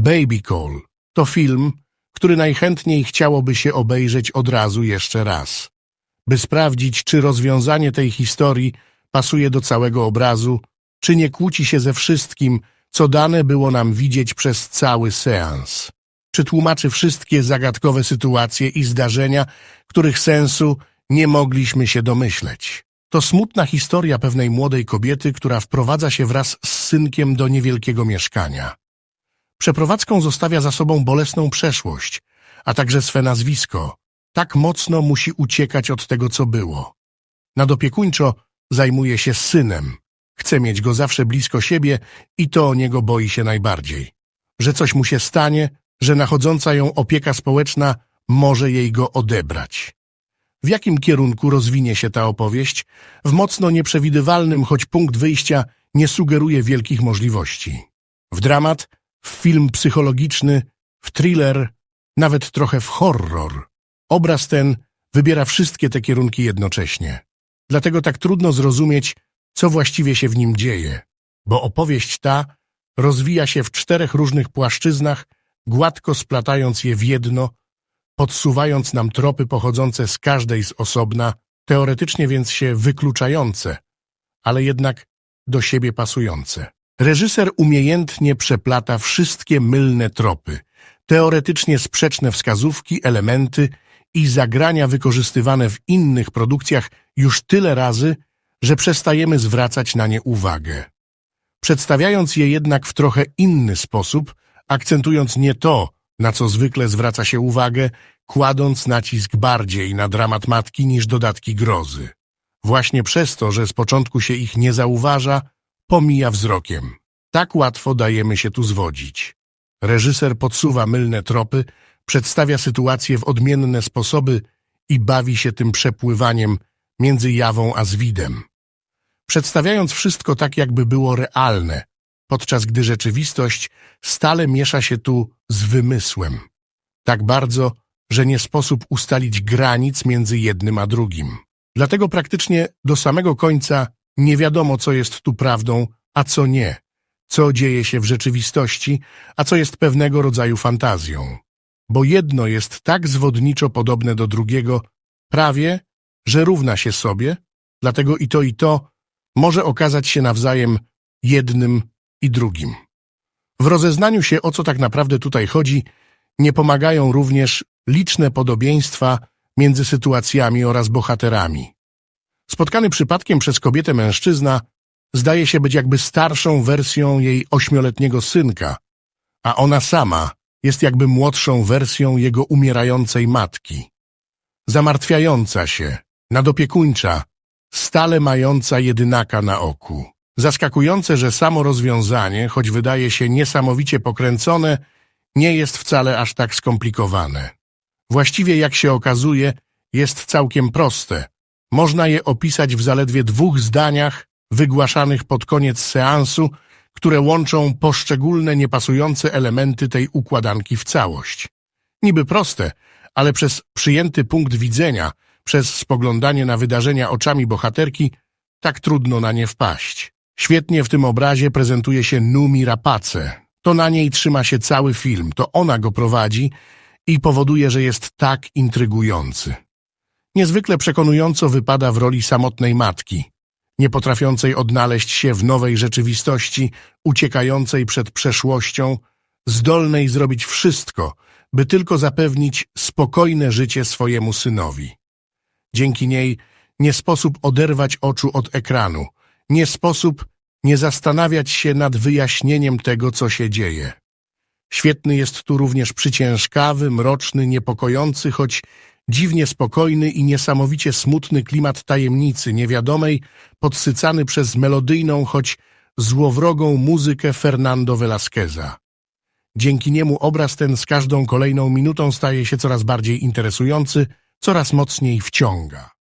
Baby Call to film, który najchętniej chciałoby się obejrzeć od razu jeszcze raz, by sprawdzić, czy rozwiązanie tej historii pasuje do całego obrazu, czy nie kłóci się ze wszystkim, co dane było nam widzieć przez cały seans. Czy tłumaczy wszystkie zagadkowe sytuacje i zdarzenia, których sensu nie mogliśmy się domyśleć. To smutna historia pewnej młodej kobiety, która wprowadza się wraz z synkiem do niewielkiego mieszkania. Przeprowadzką zostawia za sobą bolesną przeszłość, a także swe nazwisko. Tak mocno musi uciekać od tego, co było. Nadopiekuńczo zajmuje się synem. Chce mieć go zawsze blisko siebie i to o niego boi się najbardziej. Że coś mu się stanie, że nachodząca ją opieka społeczna może jej go odebrać. W jakim kierunku rozwinie się ta opowieść? W mocno nieprzewidywalnym, choć punkt wyjścia nie sugeruje wielkich możliwości. W dramat, w film psychologiczny, w thriller, nawet trochę w horror. Obraz ten wybiera wszystkie te kierunki jednocześnie. Dlatego tak trudno zrozumieć, co właściwie się w nim dzieje, bo opowieść ta rozwija się w czterech różnych płaszczyznach, gładko splatając je w jedno, podsuwając nam tropy pochodzące z każdej z osobna, teoretycznie więc się wykluczające, ale jednak do siebie pasujące. Reżyser umiejętnie przeplata wszystkie mylne tropy, teoretycznie sprzeczne wskazówki, elementy i zagrania wykorzystywane w innych produkcjach już tyle razy, że przestajemy zwracać na nie uwagę. Przedstawiając je jednak w trochę inny sposób, akcentując nie to, na co zwykle zwraca się uwagę, kładąc nacisk bardziej na dramat matki niż dodatki grozy. Właśnie przez to, że z początku się ich nie zauważa, pomija wzrokiem. Tak łatwo dajemy się tu zwodzić. Reżyser podsuwa mylne tropy, przedstawia sytuacje w odmienne sposoby i bawi się tym przepływaniem między jawą a zwidem. Przedstawiając wszystko tak, jakby było realne, podczas gdy rzeczywistość stale miesza się tu z wymysłem. Tak bardzo, że nie sposób ustalić granic między jednym a drugim. Dlatego praktycznie do samego końca nie wiadomo, co jest tu prawdą, a co nie, co dzieje się w rzeczywistości, a co jest pewnego rodzaju fantazją. Bo jedno jest tak zwodniczo podobne do drugiego, prawie, że równa się sobie, dlatego i to i to może okazać się nawzajem jednym i drugim. W rozeznaniu się, o co tak naprawdę tutaj chodzi, nie pomagają również liczne podobieństwa między sytuacjami oraz bohaterami. Spotkany przypadkiem przez kobietę mężczyzna zdaje się być jakby starszą wersją jej ośmioletniego synka, a ona sama jest jakby młodszą wersją jego umierającej matki. Zamartwiająca się, nadopiekuńcza, stale mająca jedynaka na oku. Zaskakujące, że samo rozwiązanie, choć wydaje się niesamowicie pokręcone, nie jest wcale aż tak skomplikowane. Właściwie, jak się okazuje, jest całkiem proste. Można je opisać w zaledwie dwóch zdaniach wygłaszanych pod koniec seansu, które łączą poszczególne niepasujące elementy tej układanki w całość. Niby proste, ale przez przyjęty punkt widzenia, przez spoglądanie na wydarzenia oczami bohaterki, tak trudno na nie wpaść. Świetnie w tym obrazie prezentuje się Numi Rapace. To na niej trzyma się cały film, to ona go prowadzi i powoduje, że jest tak intrygujący. Niezwykle przekonująco wypada w roli samotnej matki, nie potrafiącej odnaleźć się w nowej rzeczywistości, uciekającej przed przeszłością, zdolnej zrobić wszystko, by tylko zapewnić spokojne życie swojemu synowi. Dzięki niej nie sposób oderwać oczu od ekranu, nie sposób nie zastanawiać się nad wyjaśnieniem tego, co się dzieje. Świetny jest tu również przyciężkawy, mroczny, niepokojący, choć dziwnie spokojny i niesamowicie smutny klimat tajemnicy niewiadomej, podsycany przez melodyjną, choć złowrogą muzykę Fernando Velasqueza. Dzięki niemu obraz ten z każdą kolejną minutą staje się coraz bardziej interesujący, coraz mocniej wciąga.